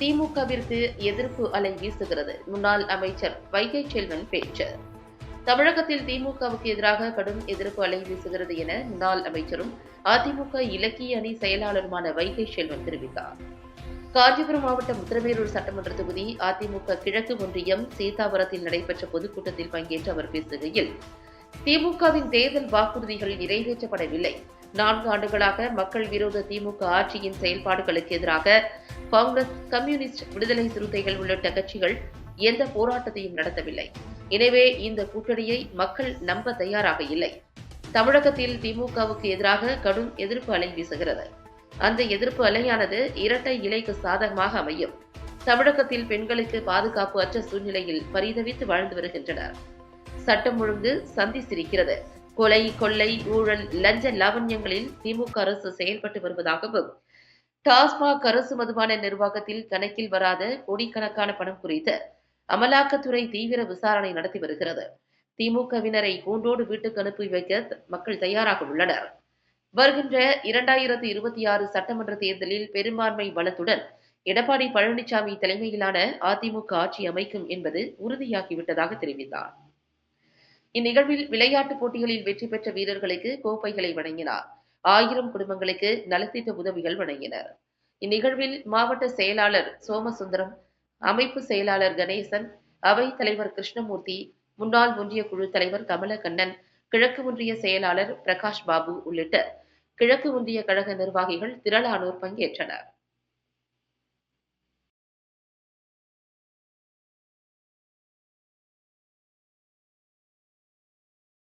திமுகவிற்கு எதிர்ப்பு அலை வீசுகிறது. முன்னாள் அமைச்சர் வைகை செல்வன் பேச்சு. தமிழகத்தில் திமுகவுக்கு எதிராக கடும் எதிர்ப்பு அலை வீசுகிறது என முன்னாள் அமைச்சரும் அதிமுக இலக்கிய அணி செயலாளருமான வைகை செல்வன் தெரிவித்தார். காஞ்சிபுரம் மாவட்டம் உத்திரமேரூர் சட்டமன்ற தொகுதி அதிமுக கிழக்கு ஒன்றியம் சீதாபுரத்தில் நடைபெற்ற பொதுக்கூட்டத்தில் பங்கேற்று அவர் பேசுகையில் திமுகவின் தேர்தல் வாக்குறுதிகள் நிறைவேற்றப்படவில்லை. நான்கு ஆண்டுகளாக மக்கள் விரோத திமுக ஆட்சியின் செயல்பாடுகளுக்கு எதிராக காங்கிரஸ் கம்யூனிஸ்ட் விடுதலை சிறுத்தைகள் உள்ளிட்ட கட்சிகள் எந்த போராட்டத்தையும் நடத்தவில்லை. எனவே இந்த கூட்டணியை மக்கள் நம்ப தயாராக இல்லை. தமிழகத்தில் திமுகவுக்கு எதிராக கடும் எதிர்ப்பு அலை வீசுகிறது. அந்த எதிர்ப்பு அலையானது இரட்டை இலைக்கு சாதகமாக அமையும். தமிழகத்தில் பெண்களுக்கு பாதுகாப்பு அற்ற சூழ்நிலையில் பரிதவித்து வாழ்ந்து வருகின்றனர். சட்டம் ஒழுங்கு சந்தி சிரிக்கிறது. கொலை கொள்ளை ஊழல் லஞ்ச லாவண்யங்களில் திமுக அரசு செயல்பட்டு வருவதாகவும் டாஸ்மாக் அரசு மதுபான நிர்வாகத்தில் கணக்கில் வராத கோடிக்கணக்கான பணம் குறித்து அமலாக்கத்துறை தீவிர விசாரணை நடத்தி வருகிறது. திமுகவினரை கூண்டோடு வீட்டுக்கு அனுப்பி வைக்க மக்கள் தயாராக உள்ளனர். வருகின்ற இரண்டாயிரத்து இருபத்தி ஆறு சட்டமன்ற தேர்தலில் பெரும்பான்மை பலத்துடன் எடப்பாடி பழனிசாமி தலைமையிலான அதிமுக ஆட்சி அமைக்கும் என்பது உறுதியாகிவிட்டதாக தெரிவித்தார். இந்நிகழ்வில் விளையாட்டுப் போட்டிகளில் வெற்றி பெற்ற வீரர்களுக்கு கோப்பைகளை வழங்கினார். ஆயிரம் குடும்பங்களுக்கு நலத்திட்ட உதவிகள் வழங்கினர். இந்நிகழ்வில் மாவட்ட செயலாளர் சோமசுந்தரம் அமைப்பு செயலாளர் கணேசன் அவைத் தலைவர் கிருஷ்ணமூர்த்தி முன்னாள் ஒன்றிய குழு தலைவர் கமலக்கண்ணன் கிழக்கு ஒன்றிய செயலாளர் பிரகாஷ் பாபு உள்ளிட்ட கிழக்கு ஒன்றிய கழக நிர்வாகிகள் திரளானோர் பங்கேற்றனர்.